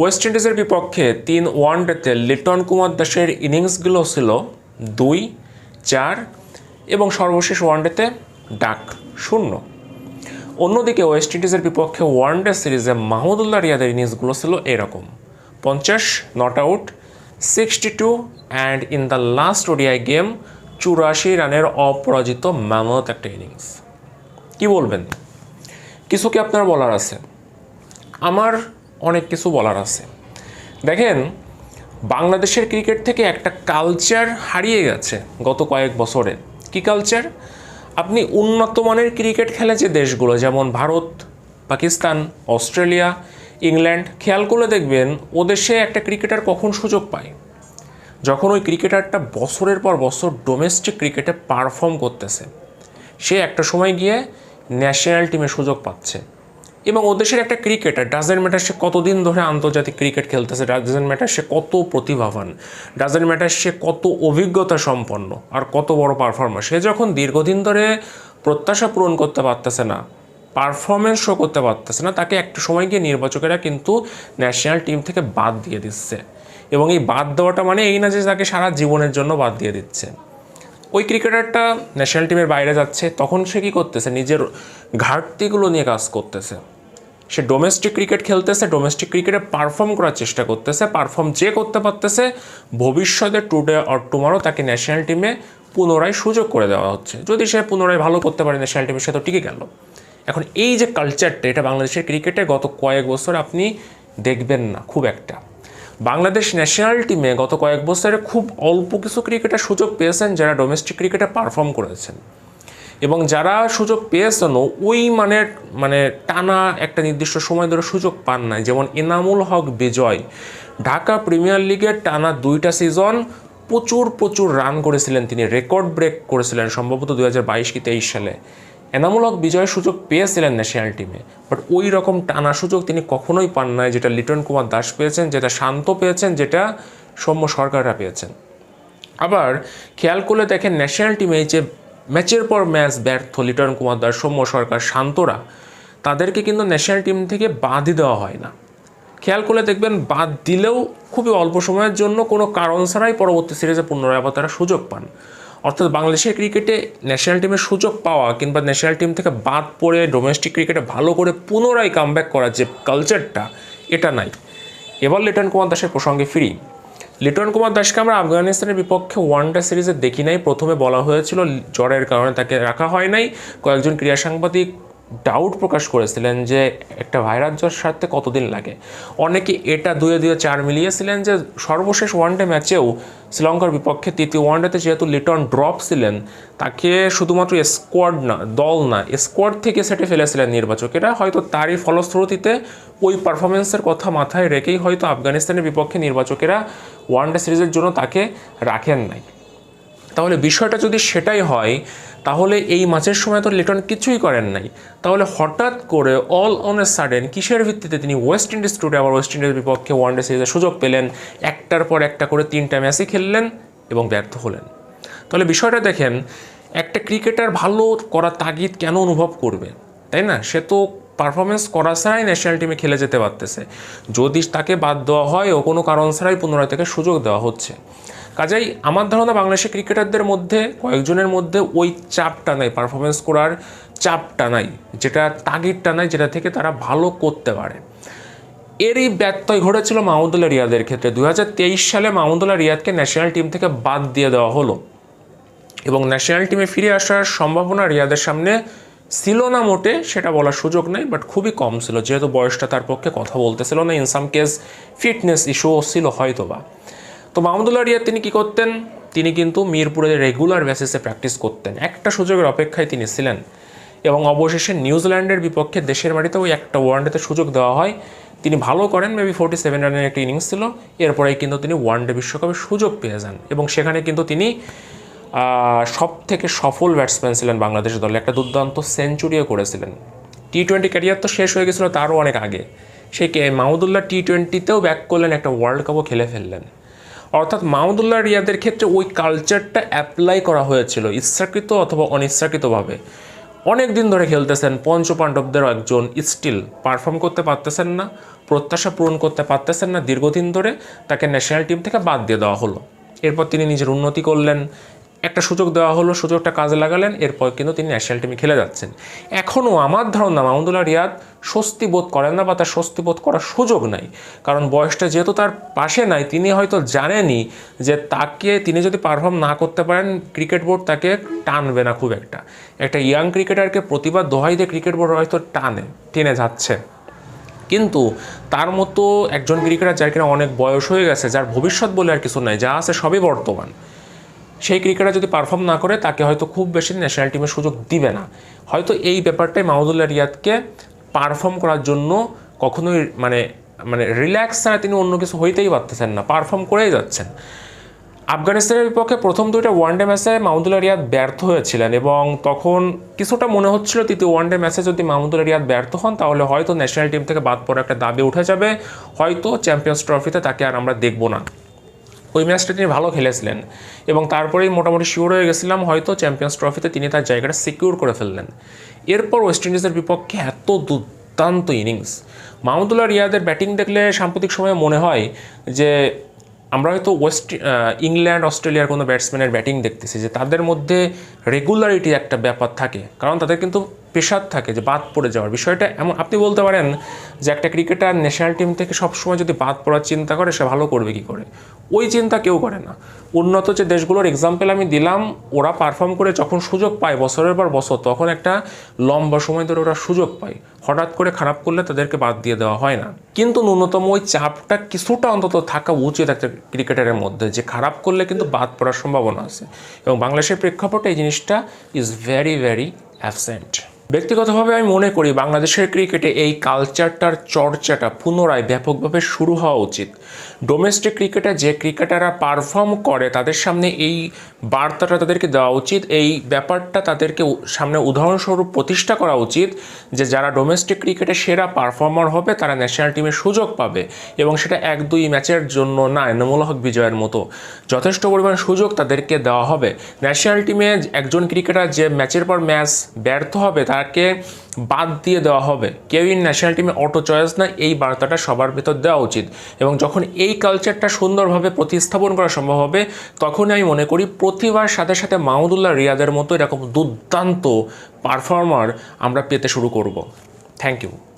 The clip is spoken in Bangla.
ওয়েস্ট ইন্ডিজের বিপক্ষে তিন ওয়ানডেতে লিটন কুমার দাসের ইনিংসগুলো ছিল দুই, চার এবং সর্বশেষ ওয়ানডেতে ডাক শূন্য। অন্যদিকে ওয়েস্ট ইন্ডিজের বিপক্ষে ওয়ানডে সিরিজে মাহমুদুল্লাহ রিয়াদের ইনিংসগুলো ছিল এরকম। পঞ্চাশ, not out, sixty two and in the last ODI game চুরাশি রানের অপরাজিত ম্যামত একটা ইনিংস। কি বলবেন? কিছু কি আপনার বলার আছে? আমার অনেক কিছু বলার আছে। দেখেন, বাংলাদেশের ক্রিকেট থেকে একটা কালচার হারিয়ে গেছে গত কয়েক বছরে। কি কালচার আপনি উন্নত মানের ক্রিকেট খেলে যে দেশগুলো, যেমন ভারত, পাকিস্তান, অস্ট্রেলিয়া, ইংল্যান্ড, খেয়াল করলে দেখবেন, ও দেশে একটা ক্রিকেটার কখন সুযোগ পায়? যখন ওই ক্রিকেটারটা বছরের পর বছর ডোমেস্টিক ক্রিকেটে পারফর্ম করতেছে, সে একটা সময় গিয়ে ন্যাশনাল টিমে সুযোগ পাচ্ছে। এবং ওদেশের একটা ক্রিকেটার ডাজেন্ট ম্যাটার সে কতদিন ধরে আন্তর্জাতিক ক্রিকেট খেলতেছে ডাজেন্ট ম্যাটার সে কত প্রতিভাবান ডাজেন্ট ম্যাটার সে কত অভিজ্ঞতা সম্পন্ন আর কত বড় পারফর্মার সে যখন দীর্ঘদিন ধরে প্রত্যাশা পূরণ করতে পারতেছে না পারফরমেন্স শো করতে পারতেছে না, তাকে একটা সময় গিয়ে নির্বাচকেরা কিন্তু ন্যাশনাল টিম থেকে বাদ দিয়ে দিচ্ছে। এবং এই বাদ দেওয়াটা মানে এই না যে তাকে সারা জীবনের জন্য বাদ দিয়ে দিচ্ছে। ওই ক্রিকেটারটা ন্যাশনাল টিমের বাইরে যাচ্ছে, তখন সে কী করতেছে? নিজের ঘাটতিগুলো নিয়ে কাজ করতেছে। সে ডোমেস্টিক ক্রিকেট খেলতেছে ডোমেস্টিক ক্রিকেটে পারফর্ম করার চেষ্টা করতেছে পারফর্ম যে করতে পারতেছে, ভবিষ্যতে টুডে অর টুমারো তাকে ন্যাশনাল টিমে পুনরায় সুযোগ করে দেওয়া হচ্ছে। যদি সে পুনরায় ভালো করতে পারে ন্যাশনাল টিমে সে তো টিকে গেল। এখন এই যে কালচারটা এটা বাংলাদেশের ক্রিকেটে গত কয়েক বছর আপনি দেখবেন না, খুব একটা। বাংলাদেশ ন্যাশনাল টিমে গত কয়েক বছরে খুব অল্প কিছু ক্রিকেটার সুযোগ পেয়েছেন যারা ডোমেস্টিক ক্রিকেটে পারফর্ম করেছেন। এবং যারা সুযোগ পেয়েছেন ওই মানের মানে টানা একটা নির্দিষ্ট সময় ধরে সুযোগ পান নাই। যেমন এনামুল হক বিজয়, ঢাকা প্রিমিয়ার লিগের টানা দুইটা সিজন প্রচুর প্রচুর রান করেছিলেন তিনি। রেকর্ড ব্রেক করেছিলেন সম্ভবত দু হাজার বাইশ কি তেইশ সালে। এনামুল হক বিজয়ের সুযোগ পেয়েছিলেন ন্যাশনাল টিমে বাট ওই রকম টানা সুযোগ তিনি কখনোই পান নাই যেটা লিটন কুমার দাস পেয়েছেন, যেটা শান্ত পেয়েছেন, যেটা সৌম্য সরকাররা পেয়েছেন। আবার খেয়াল করলে দেখেন ন্যাশনাল টিমে যে ম্যাচের পর ম্যাচ ব্যর্থ লিটন কুমার দাস, সৌম্য সরকার, শান্তরা, তাদেরকে কিন্তু ন্যাশনাল টিম থেকে বাদই দেওয়া হয় না। খেয়াল করলে দেখবেন বাদ দিলেও খুবই অল্প সময়ের জন্য কোনো কারণ ছাড়াই পরবর্তী সিরিজে পুনরায় আবার তারা সুযোগ পান। অর্থাৎ বাংলাদেশের ক্রিকেটে ন্যাশনাল টিমের সুযোগ পাওয়া কিংবা ন্যাশনাল টিম থেকে বাদ পড়ে ডোমেস্টিক ক্রিকেটে ভালো করে পুনরায় কামব্যাক করার যে কালচারটা এটা নাই। এবার লিটন কুমার দাসের প্রসঙ্গে ফিরি। লিটন কুমার দাসকে আমরা আফগানিস্তানের বিপক্ষে ওয়ানডে সিরিজে দেখি নাই। প্রথমে বলা হয়েছিল জ্বরের কারণে তাকে রাখা হয় নাই। কয়েকজন ক্রীড়া সাংবাদিক ডাউট প্রকাশ করেছিলেন যে একটা ভাইরাস জ্বর সারতে কতদিন লাগে? অনেকে এটা দুয়ে দুয়ে চার মিলিয়েছিলেন যে সর্বশেষ ওয়ানডে ম্যাচেও শ্রীলঙ্কার বিপক্ষে তৃতীয় ওয়ানডেতে যেহেতু লিটন ড্রপ ছিলেন, তাকে শুধুমাত্র স্কোয়াড না, দল না স্কোয়াড থেকে সেটে ফেলেছিলেন নির্বাচকেরা হয়তো তারই ফলশ্রুতিতে ওই পারফরমেন্সের কথা মাথায় রেখেই হয়তো আফগানিস্তানের বিপক্ষে নির্বাচকেরা ওয়ানডে সিরিজের জন্য তাকে রাখেন নাই। তাহলে বিষয়টা যদি সেটাই হয় তাহলে এই ম্যাচের সময় তো লিটন কিছুই করেন নাই। তাহলে হঠাৎ করে অল অন এ সাডেন কিসের ভিত্তিতে তিনি ওয়েস্ট ইন্ডিজ টুডে আবার ওয়েস্ট ইন্ডিজের বিপক্ষে ওয়ানডে সিরিজে সুযোগ পেলেন, একটার পর একটা করে তিনটা ম্যাচই খেললেন এবং ব্যর্থ হলেন। তাহলে বিষয়টা দেখেন, একটা ক্রিকেটার ভালো করার তাগিদ কেন অনুভব করবে? তাই না? সে তো পারফরমেন্স করা ছাড়াই ন্যাশনাল টিমে খেলে যেতে পারতেছে। যদি তাকে বাদ দেওয়া হয়, ও কোনো কারণ ছাড়াই পুনরায় তাকে সুযোগ দেওয়া হচ্ছে। কাজেই আমার ধারণা বাংলাদেশের ক্রিকেটারদের মধ্যে, কয়েকজনের মধ্যে ওই চাপটা নাই পারফরমেন্স করার চাপটা নাই, যেটা তাগিদটা নাই, যেটা থেকে তারা ভালো করতে পারে। এরই ব্যত্যয় ঘটেছিল মাহমুদুল্লাহ রিয়াদের ক্ষেত্রে। দুই হাজার তেইশ সালে মাহমুদুল্লাহ রিয়াদকে ন্যাশনাল টিম থেকে বাদ দিয়ে দেওয়া হলো এবং ন্যাশনাল টিমে ফিরে আসার সম্ভাবনা রিয়াদের সামনে ছিল না মোটে, সেটা বলার সুযোগ নেই বাট খুবই কম ছিল। যেহেতু বয়সটা তার পক্ষে কথা বলতেছিল না ইন সাম কেস ফিটনেস ইস্যুও ছিল হয়তো বা তো মাহমুদুল্লাহ রিয়াদ তিনি কী করতেন? তিনি কিন্তু মিরপুরে রেগুলার বেসিসে প্র্যাকটিস করতেন। একটা সুযোগের অপেক্ষায় তিনি ছিলেন। এবং অবশেষে নিউজিল্যান্ডের বিপক্ষে দেশের বাড়িতে ওই একটা ওয়ানডেতে সুযোগ দেওয়া হয়। তিনি ভালো করেন মেবি ফোর্টি সেভেন রানের একটা ইনিংস ছিল। এরপরেই কিন্তু তিনি ওয়ানডে বিশ্বকাপে সুযোগ পেয়ে যান। এবং সেখানে কিন্তু তিনি সব থেকে সফল ব্যাটসম্যান ছিলেন বাংলাদেশ দলে। একটা দুর্দান্ত সেঞ্চুরিও করেছিলেন। টি টোয়েন্টি ক্যারিয়ার তো শেষ হয়ে গেছিল তারও অনেক আগে। সেই মাহমুদুল্লাহ টি টোয়েন্টিতেও ব্যাক করলেন, একটা ওয়ার্ল্ড কাপও খেলে ফেললেন। অর্থাৎ মাহমুদুল্লাহ রিয়াদের ক্ষেত্রে ওই কালচারটা অ্যাপ্লাই করা হয়েছিল, ইচ্ছাকৃত অথবা অনিচ্ছাকৃতভাবে। অনেক দিন ধরে খেলতেছেন পঞ্চপাণ্ডবদেরও একজন স্টিল পারফর্ম করতে পারতেছেন না, প্রত্যাশা পূরণ করতে পারতেছেন না, দীর্ঘদিন ধরে তাকে ন্যাশনাল টিম থেকে বাদ দিয়ে দেওয়া হলো। এরপর তিনি নিজের উন্নতি করলেন একটা সুযোগ দেওয়া হলো, সুযোগটা কাজে লাগালেন, এরপর কিন্তু তিনি ন্যাশনাল টিমে খেলে যাচ্ছেন। এখনও আমার ধারণা মাহমুদুল্লাহ রিয়াদ স্বস্তি বোধ করেন না বা তার স্বস্তি বোধ করার সুযোগ নাই। কারণ বয়সটা যেহেতু তার পাশে নাই, তিনি হয়তো জানেনই যে তাকে তিনি যদি পারফর্ম না করতে পারেন ক্রিকেট বোর্ড তাকে টানবে না খুব একটা। একটা ইয়াং ক্রিকেটারকে প্রতিবার দোহাই দিয়ে ক্রিকেট বোর্ড হয়তো টানে, টেনে যাচ্ছে। কিন্তু তার মতো একজন ক্রিকেটার যার কিনা অনেক বয়স হয়ে গেছে, যার ভবিষ্যৎ বলে আর কিছু নাই, যা আছে সবই বর্তমান। সেই ক্রিকেটার যদি পারফর্ম না করে, তাকে হয়তো খুব বেশি ন্যাশনাল টিমের সুযোগ দিবে না। হয়তো এই ব্যাপারটাই মাহমুদুল্লাহ রিয়াদকে পারফর্ম করার জন্য কখনোই মানে মানে রিল্যাক্স ছাড়া তিনি অন্য কিছু হইতেই পারতেছেন না পারফর্ম করেই যাচ্ছেন। আফগানিস্তানের বিপক্ষে প্রথম দুইটা ওয়ানডে ম্যাচে মাহমুদুল্লাহ রিয়াদ ব্যর্থ হয়েছিলেন এবং তখন কিছুটা মনে হচ্ছিল তৃতীয় ওয়ানডে ম্যাচে যদি মাহমুদুল্লাহ রিয়াদ ব্যর্থ হন, তাহলে হয়তো ন্যাশনাল টিম থেকে বাদ পড়ে একটা দাবি উঠে যাবে। হয়তো চ্যাম্পিয়ন্স ট্রফিতে তাকে আর আমরা দেখব না। ওই ম্যাচটা তিনি ভালো খেলেছিলেন। এবং তারপরেই মোটামুটি শিওর হয়ে গেছিলাম, হয়তো চ্যাম্পিয়ন্স ট্রফিতে তিনি তার জায়গাটা সিকিউর করে ফেললেন। এরপর ওয়েস্ট ইন্ডিজের বিপক্ষে এত দুর্দান্ত ইনিংস মাহমুদুল্লাহ রিয়াদের ব্যাটিং দেখলে সাম্প্রতিক সময়ে মনে হয় যে, আমরা হয়তো ওয়েস্ট ইংল্যান্ড অস্ট্রেলিয়ার কোনো ব্যাটসম্যানের ব্যাটিং দেখতেছি যে তাদের মধ্যে রেগুলারিটি একটা ব্যাপার থাকে। কারণ তাদের কিন্তু পেশার থাকে, যে বাদ পড়ে যাওয়ার বিষয়টা এমন, আপনি বলতে পারেন যে একটা ক্রিকেটার ন্যাশনাল টিম থেকে সবসময় যদি বাদ পড়ার চিন্তা করে, সে ভালো করবে কী করে? ওই চিন্তা কেউ করে না। উন্নত যে দেশগুলোর এক্সাম্পল আমি দিলাম, ওরা পারফর্ম করে যখন সুযোগ পায়, বছরের পর বছর, তখন একটা লম্বা সময় ধরে ওরা সুযোগ পায়। হঠাৎ করে খারাপ করলে তাদেরকে বাদ দিয়ে দেওয়া হয় না। কিন্তু ন্যূনতম ওই চাপটা কিছুটা অন্তত থাকা উচিত একটা ক্রিকেটারের মধ্যে, যে খারাপ করলে কিন্তু বাদ পড়ার সম্ভাবনা আছে। এবং বাংলাদেশের প্রেক্ষাপটে এই জিনিসটা ইজ ভেরি ভেরি অ্যাবসেন্ট ব্যক্তিগতভাবে আমি মনে করি বাংলাদেশের ক্রিকেটে এই কালচারটার চর্চাটা পুনরায় ব্যাপকভাবে শুরু হওয়া উচিত। ডোমেস্টিক ক্রিকেটে যে ক্রিকেটাররা পারফর্ম করে, তাদের সামনে এই বার্তাটা তাদেরকে দেওয়া উচিত, এই ব্যাপারটা তাদেরকে সামনে উদাহরণস্বরূপ প্রতিষ্ঠা করা উচিত যে যারা ডোমেস্টিক ক্রিকেটে সেরা পারফর্মার হবে, তারা ন্যাশনাল টিমে সুযোগ পাবে এবং সেটা এক দুই ম্যাচের জন্য না, এনামুল হক বিজয়ের মতো। যথেষ্ট পরিমাণ সুযোগ তাদেরকে দেওয়া হবে। ন্যাশনাল টিমে একজন ক্রিকেটার যে ম্যাচের পর ম্যাচ ব্যর্থ হবে, তাকে বাদ দিয়ে দেওয়া হবে। কেউই ন্যাশনাল টিমে অটো চয়েস না, এই বার্তাটা সবার ভেতর দেওয়া উচিত। এবং যখন এই কালচারটা সুন্দরভাবে প্রতিস্থাপন করা সম্ভব হবে তখনই আমি মনে করি প্রতিভার সাথে সাথে মাহমুদুল্লাহ রিয়াদের মতো এরকম দুর্দান্ত পারফর্মার আমরা পেতে শুরু করব। Thank you